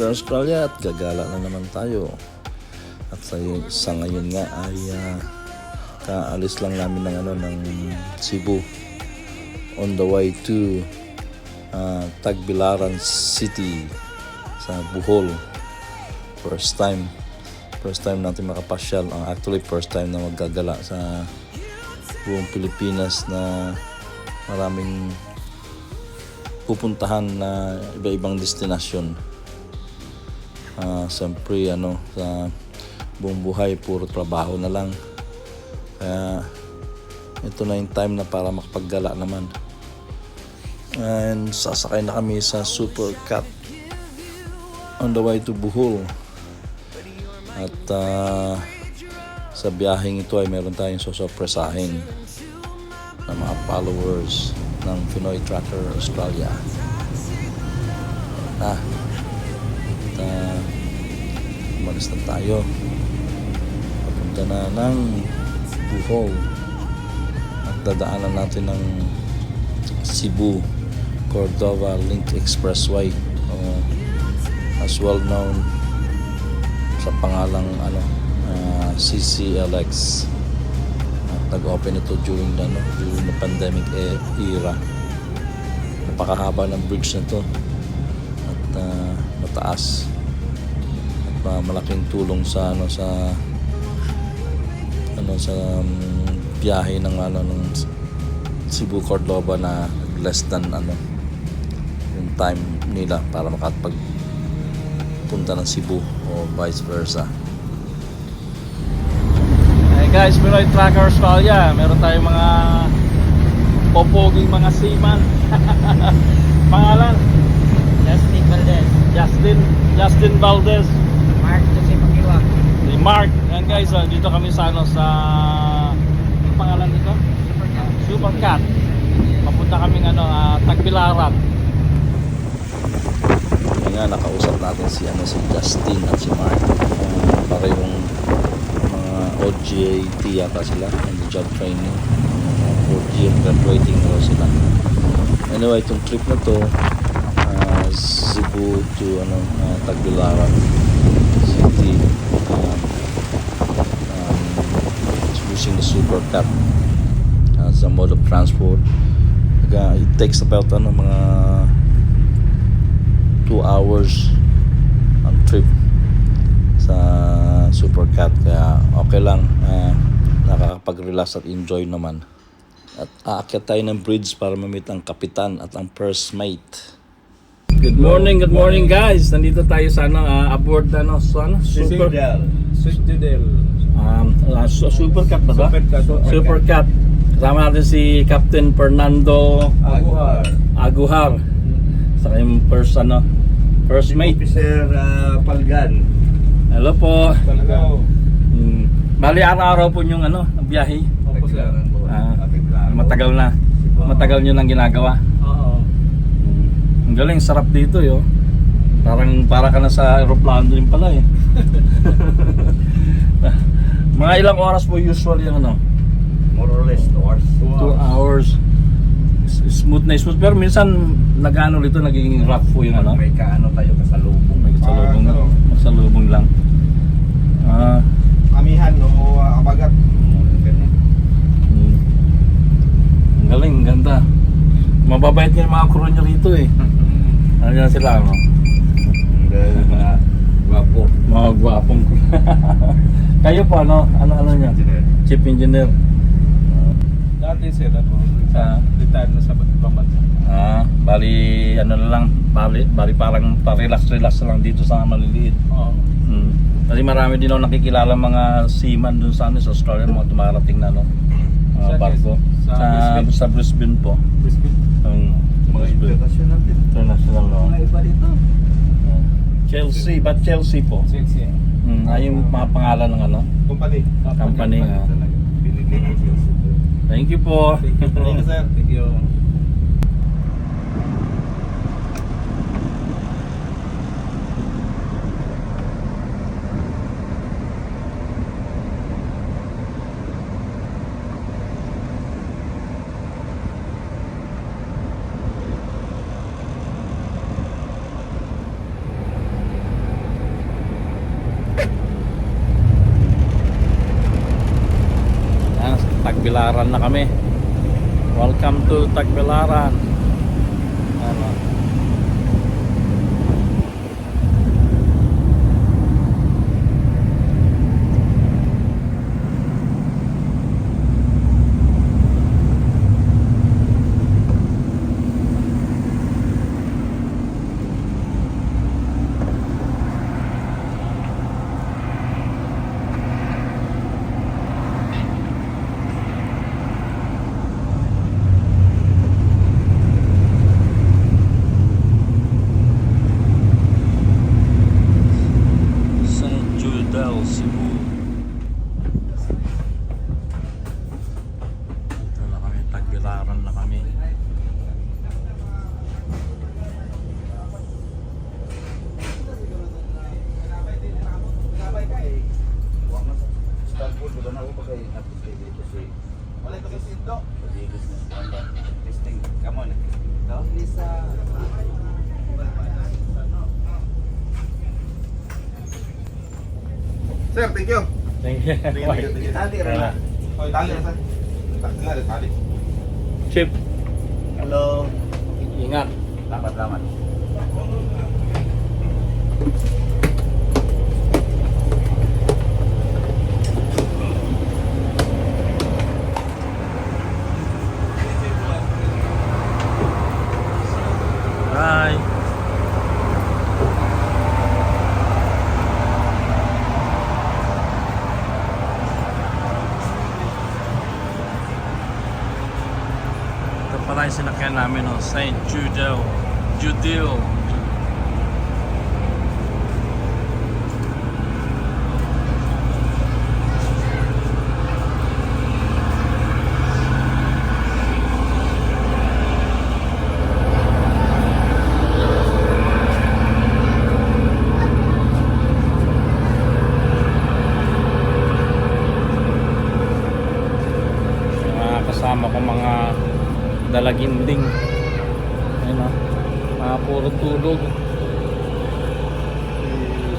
Tracker Australia at gagala na naman tayo. At sa, sa ngayon nga ay ah, kaalis lang namin ng ano ng Cebu on the way to ah, Tagbilaran City sa Bohol. First time first time natin makapasyal ang actually first time na maggagala sa buong Pilipinas na maraming pupuntahan na iba-ibang destinasyon. Ah, siyempre ano sa buong buhay puro trabaho na lang. Kaya ito na yung time na para makapaggala naman. And sasakay na kami sa Super Cat on the way to Bohol. At ah, sa biyaheng ito ay meron tayong sosopresahin ng mga followers ng Pinoy Tracker Australia. Ah, umalis na tayo. Papunta na ng Bohol. At dadaanan natin ng Cebu Cordova Link Expressway. O as well known sa pangalang ano ah, CCLX at nag-open ito during the, ano, during the pandemic e- era. Napakahaba ng bridge na to. At ah, mataas ah, malaking tulong sa ano sa ano sa um, biyahe ng ano ng Cebu Cordova na less than ano yung time nila para makapag punta ng Cebu o vice versa. Hey guys, Pinoy Tracker Australia. Meron tayong mga popoging mga seaman. Pangalan? Justin Valdez, Justin Justin Valdez. Mark Jose Magiwa, Si Mark. Yan guys, ah, dito kami sa ano sa ang pangalan nito? Super Cat. Papunta kaming ano, ah, Tagbilaran. Nga, nakausap natin si ano si Justin at si Mark. Uh, parehong mga OJT yata sila, the job training. Uh, 4G and graduating raw sila. Anyway, itong trip na to, uh, Cebu to ano, uh, Tagbilaran City. Um, um, using the Super Cat as a mode of transport. It takes about ano, mga 2 hours ang trip sa Supercat kaya okay lang uh, nakakapag-relax at enjoy naman at aakyat tayo ng bridge para mamit ang kapitan at ang first mate Good morning, good morning guys. Nandito tayo sa ano, ah, aboard ano, so, ano, super Sujdudel. um, uh, su- Supercat ba ba? Supercat. Supercat. Kasama natin si Captain Fernando Aguhar. Aguhar. Sa kanyang first ano, first mate. Officer uh, Palgan. Hello po. Palgan. Hmm. Bali araw-araw po yung ano, biyahe. Opo, sir. Ah, matagal na. Matagal nyo nang ginagawa. Ang galing, sarap dito yo. Parang para ka na sa aeroplano din pala eh. Mga ilang oras po usually yung ano? More or less two hours. 2 hours. Smooth na smooth. Pero minsan nag-ano dito, nagiging rough po yung ano. May kaano tayo kasalubong. May kasalubong, Ah, kasalubong lang. Ah, Amihan o uh, abagat. Hmm. Ang galing, ganda. Mababait nga yung mga crew nyo rito eh. Ano yan sila, ano? Dahil mga gwapo. Mga gwapong. Kayo po, ano? Ano, ano? Engineer. Chief engineer. Dati sir ako. Sa- retired na sa ibang bansa. Ah, bali, ano na lang, bali, bali parang pa-relax-relax lang dito sa maliliit. Oo. Hmm. Kasi marami din ako nakikilala mga seaman dun sa, ano, sa Australia, mga dumarating na, no? Mga Sa- barko. sa Sa, Brisbane? sa Brisbane po. Brisbane. Brisbane. International din. International, no? Mga iba dito. Ah. Chelsea, ba't Chelsea po? Chelsea. Hmm, ay yung mga pangalan ng ano? Company. Company, ah. Chelsea. Thank you po. Thank you, sir. Thank you. Tagbilaran na kami. Welcome to Tagbilaran. Chip. Halo. Ingat. Selamat selamat. Namin, no? St. Judel. Judel. mga kasama ko mga dalaginding. Ayun o mga puro tulog.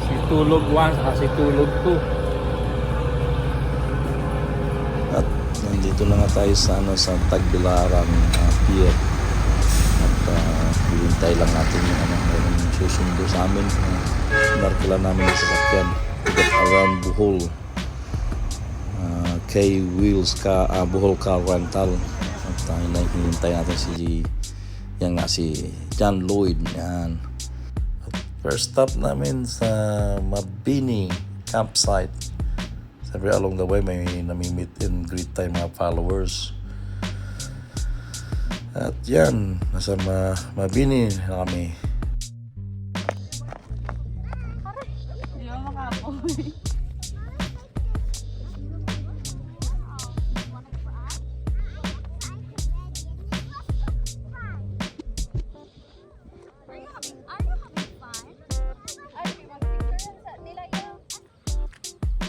Si, tulog 1 saka si tulog 2 at nandito na nga tayo sa ano sa Tagbilaran uh, pier. At uh, hihintay lang natin yung ano yung susundo sa amin. Uh, narkila namin yung sasakyan. To get around Bohol. Uh, K Wheels ka uh, Bohol Car Rental na hinihintay natin si yan nga si John Lloyd yan. First stop namin sa Mabini campsite. Siyempre along the way may nami-meet and greet tayo mga followers. At yan nasa ma Mabini na kami. Hindi ako makapoy.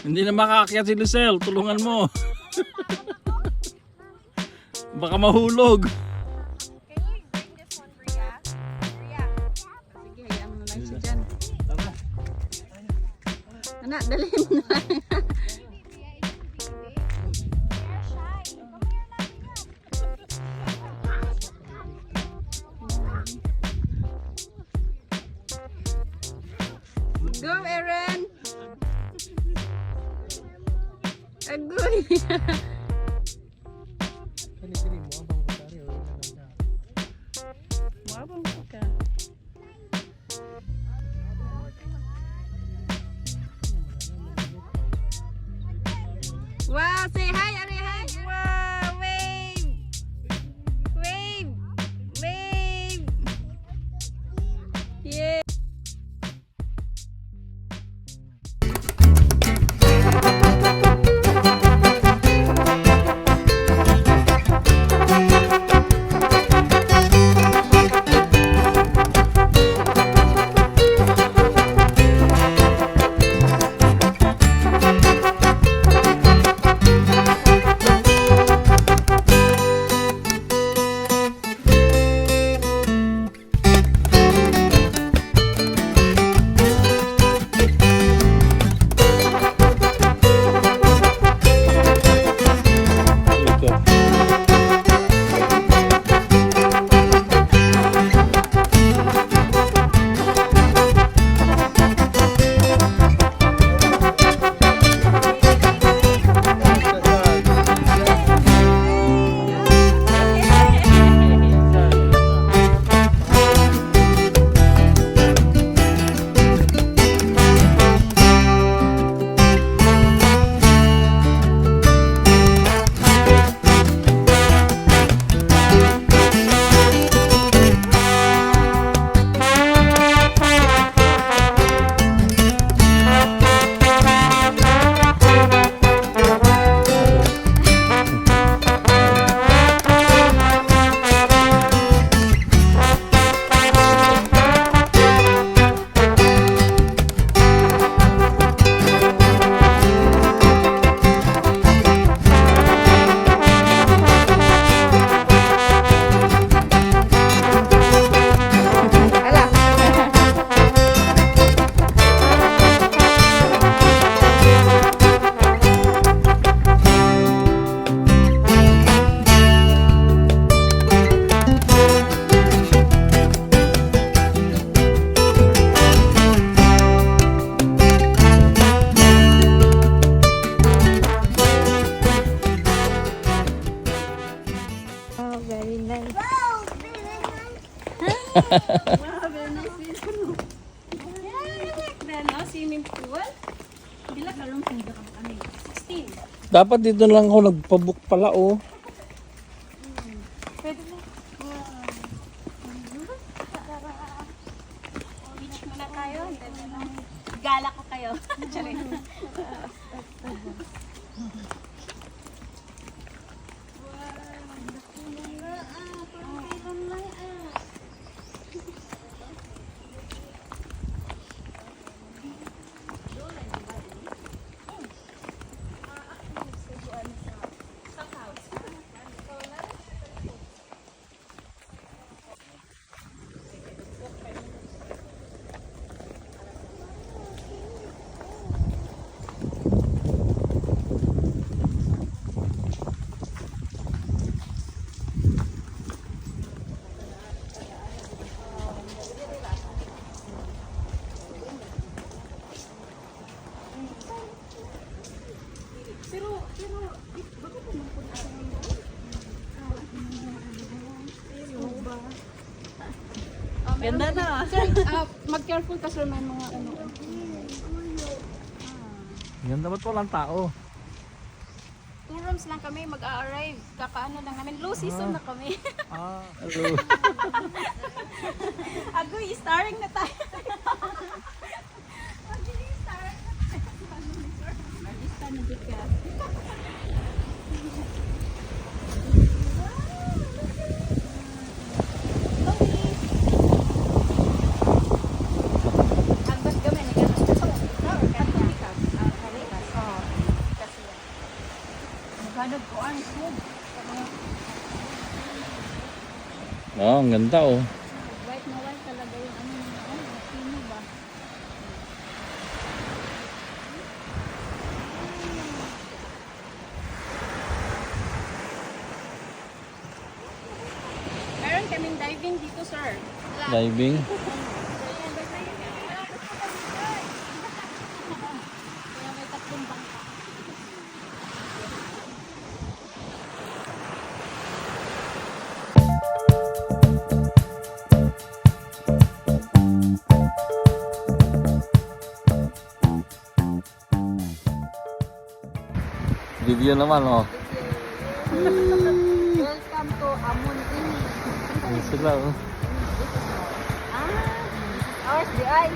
Hindi na makaakyat si Lucel, tulungan mo. Baka mahulog. say hi. Swimming pool. Bila ka lang kung ka kami. 16. Dapat dito lang ako nagpabook pala oh. Pwede na. Beach muna tayo. Gala ko kayo. Charing. Ganda na. Sir, ah, mag-careful ka sir, may mga ano. Ganda ba't walang tao? Two rooms lang kami, mag-a-arrive. Kakaano lang namin. Low season na kami. Ah, hello. Agoy, starring na tayo. Agos kami, nag-ano. Katulikas. Ah, kalikas. Oo. Kasi yan. Maghanap ko ang food. Oh, ang ganda oh. White na white talaga yung ano nila. Ay, sino ba? Meron kaming diving dito, sir. Diving. Naman oh. Welcome to Amuntin. Ayun sila oh. Ah, ours di ay.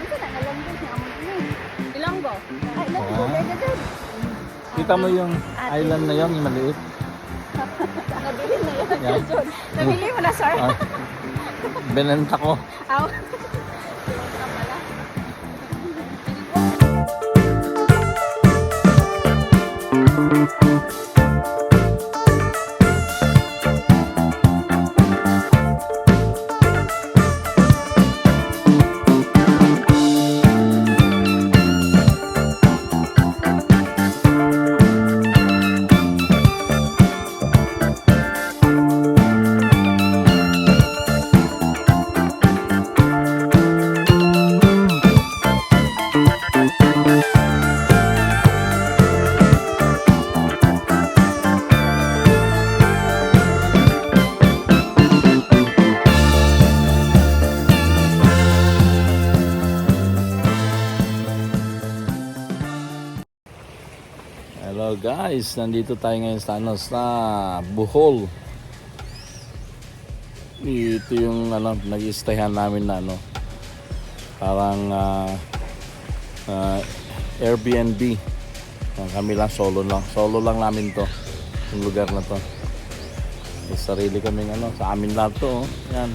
Dito na alam din si Amuntin. Ilonggo. Ay, Ilonggo. Ah. Dito dito. Kita mo yung island na yon, yung maliit. Nabili na yun. Nabili mo na, sir. Ah, benenta ko. Aw. Hello guys, nandito tayo ngayon sa ano, sa Bohol. Ito yung ano, nag-stayhan namin na ano, parang ah, ah, Airbnb. Kami lang, solo lang. Solo lang namin to, yung lugar na to. May sarili kaming ano, sa amin lahat to. Oh. Yan.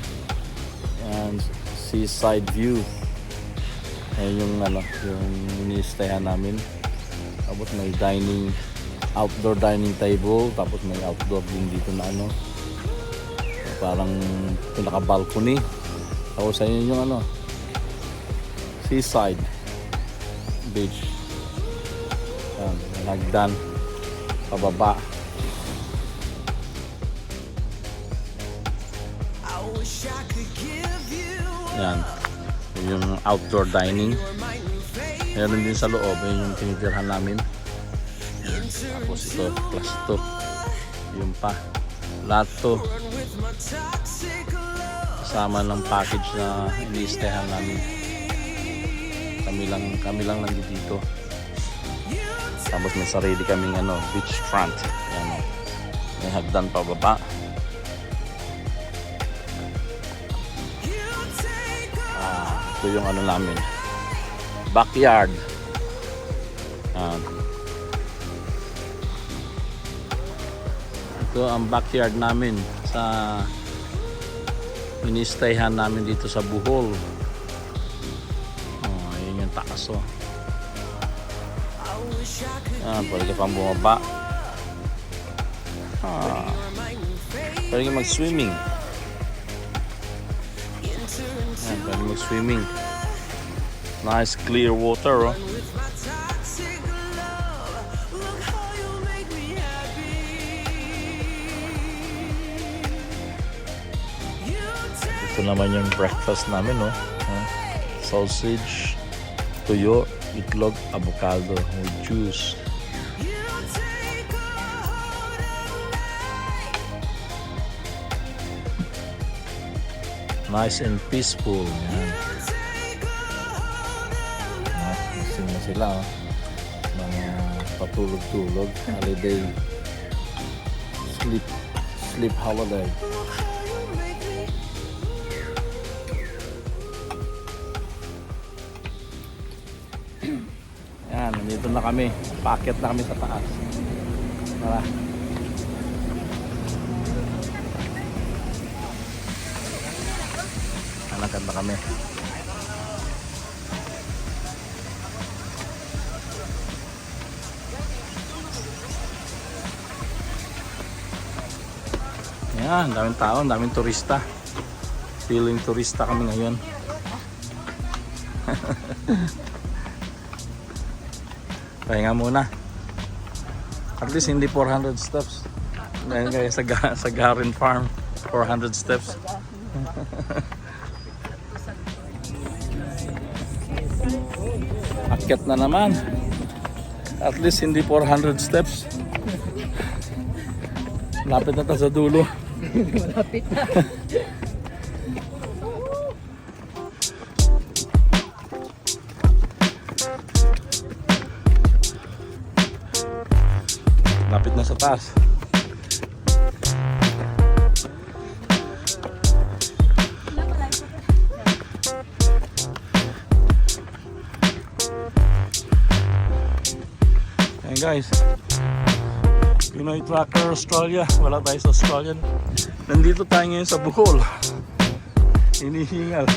Yan, seaside view. Ayan yung ano, yung ini-stayhan namin. Tapos may dining, outdoor dining table. Tapos may outdoor din dito na ano. Parang pinaka-balcony. Tapos ayun yung ano, seaside beach. Yan, may hagdan. Pababa. Yan. Yung outdoor dining. Meron din sa loob, yun yung tinitirhan namin. Tapos ito, plus to. Yung pa. Lahat to. Kasama ng package na iniistehan namin. Kami lang, kami lang nandito dito. Tapos may sarili kaming ano, beach front. Ayan, may hagdan pa baba. Ah, ito yung ano namin. Backyard. Ayan. Ito ang backyard namin sa ministayhan namin dito sa Bohol. Oh, yun yung taas oh. Ah, pwede pang bumaba. Ah, pwede ka mag-swimming. Ah, pwede mag-swimming. Nice clear water oh. Ito naman yung breakfast namin, no? Ah, Sausage, tuyo, itlog, avocado, with juice. Nice and peaceful. Yan. Gising na sila, oh. Mga patulog-tulog. Holiday. Sleep. Sleep holiday. Nandito na kami. Packet na kami sa taas. Tara. Alakad na kami. Yan, daming tao, daming turista. Feeling turista kami ngayon. Pahinga muna. At least hindi 400 steps. Ngayon kayo sa, sa Garin Farm, 400 steps. Akyat na naman. At least hindi 400 steps. Lapit na tayo sa dulo. Lapit na taas. Guys. Pinoy Tracker Australia. Wala tayo sa Australian. Nandito tayo ngayon sa Bohol. Hinihingal.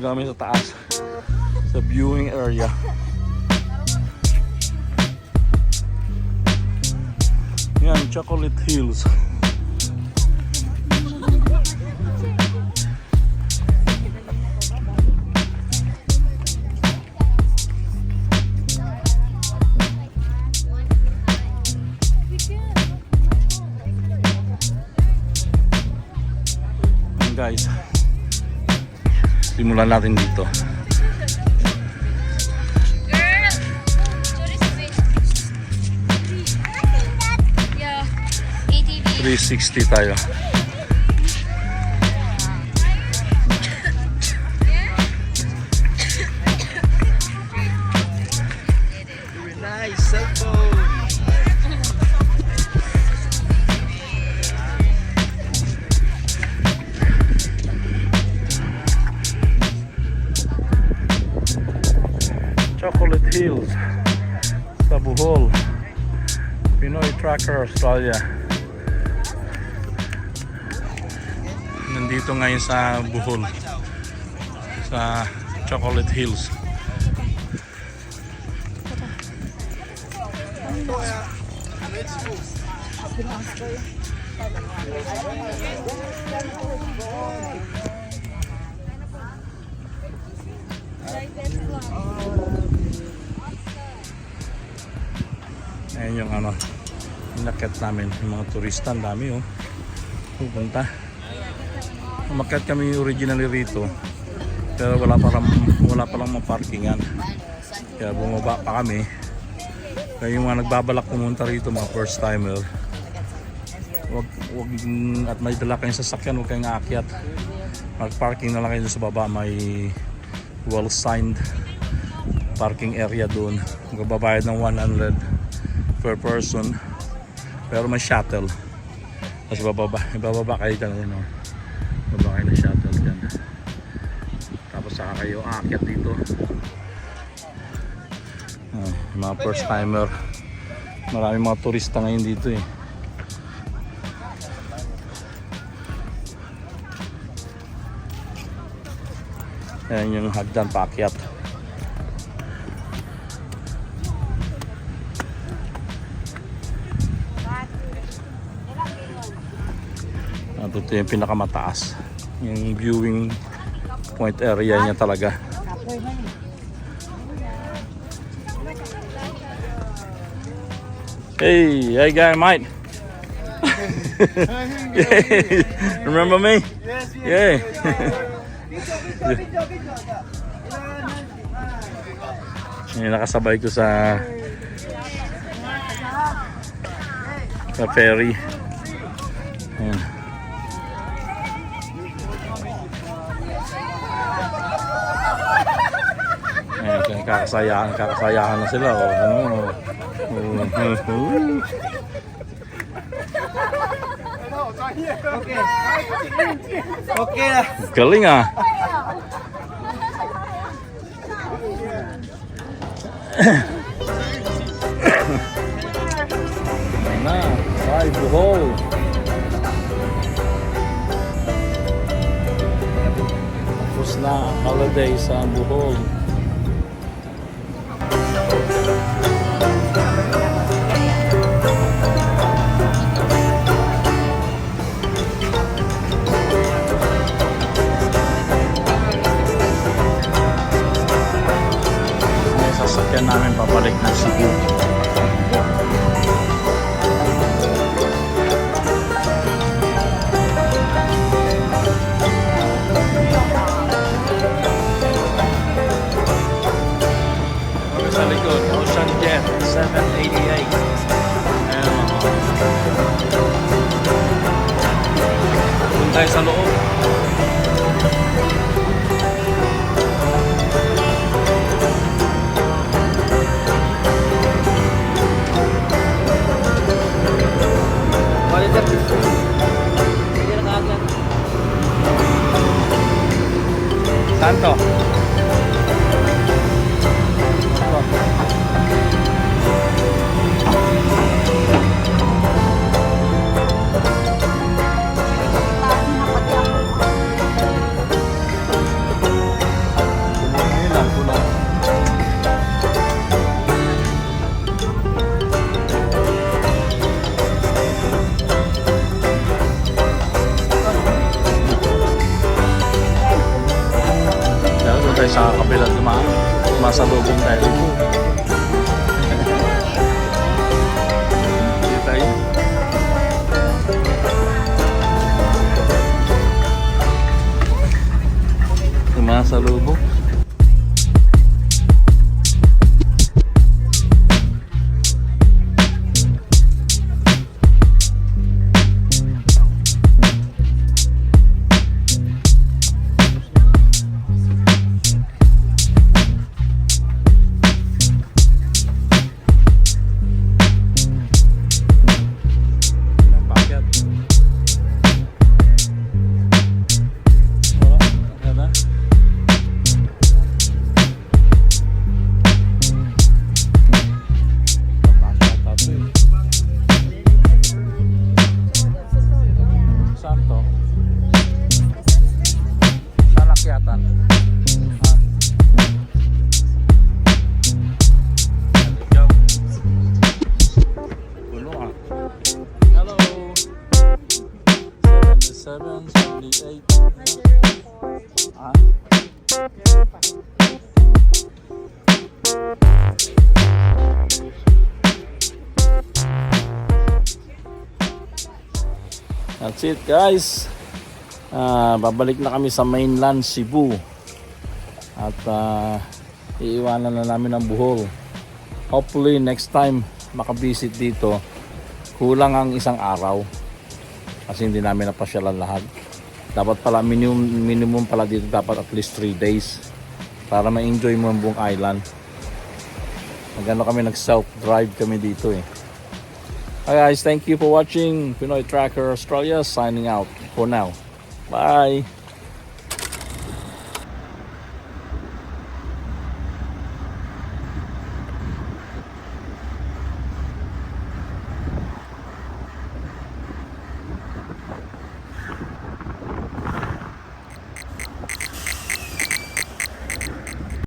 Ito kami sa taas. Sa viewing area. Yan, Chocolate Hills. Simulan natin dito. ATV. 360 tayo. Tracker Australia. Nandito ngayon sa Bohol sa Chocolate Hills inakit namin, yung mga turista, ang dami oh. Pupunta. Umakyat kami originally rito. Pero wala pa lang, wala pa lang maparkingan. Kaya bumaba pa kami. Kaya yung mga nagbabalak pumunta rito, mga first timer, wag, wag, at may dala kayong sasakyan, huwag kayong aakyat. Mag-parking na lang kayo sa baba, may well-signed parking area doon. Magbabayad ng 100 per person. Pero may shuttle. Tapos bababa, bababa kayo dyan. Ano, bababa kayo ng shuttle dyan. Tapos saka kayo aakyat dito. Ah, mga first timer. Maraming mga turista ngayon dito eh. Ayan yung hagdan paakyat. Ito yung pinakamataas. Yung viewing point area niya talaga. Hey, hey guy, mate. Remember me? Yes, Yeah. Yung nakasabay ko sa sa ferry. Ayan. Ayan, kaya kakasayahan, kakasayahan na sila. Oh. Ano, oh. Oh, oh. Okay na. Galing ah. Ayan na, ay buhol. Tapos na ang holiday sa buhol. Namin pabalik ng Cebu. 难道？That's it guys. Ah, babalik na kami sa mainland Cebu. At ah, iiwanan na namin ang buhol. Hopefully next time makabisit dito, kulang ang isang araw. Kasi hindi namin napasyalan lahat. Dapat pala minimum, minimum pala dito dapat at least 3 days para ma-enjoy mo ang buong island. Magano kami nag self drive kami dito eh. Hi guys, thank you for watching Pinoy Tracker Australia signing out for now. Bye.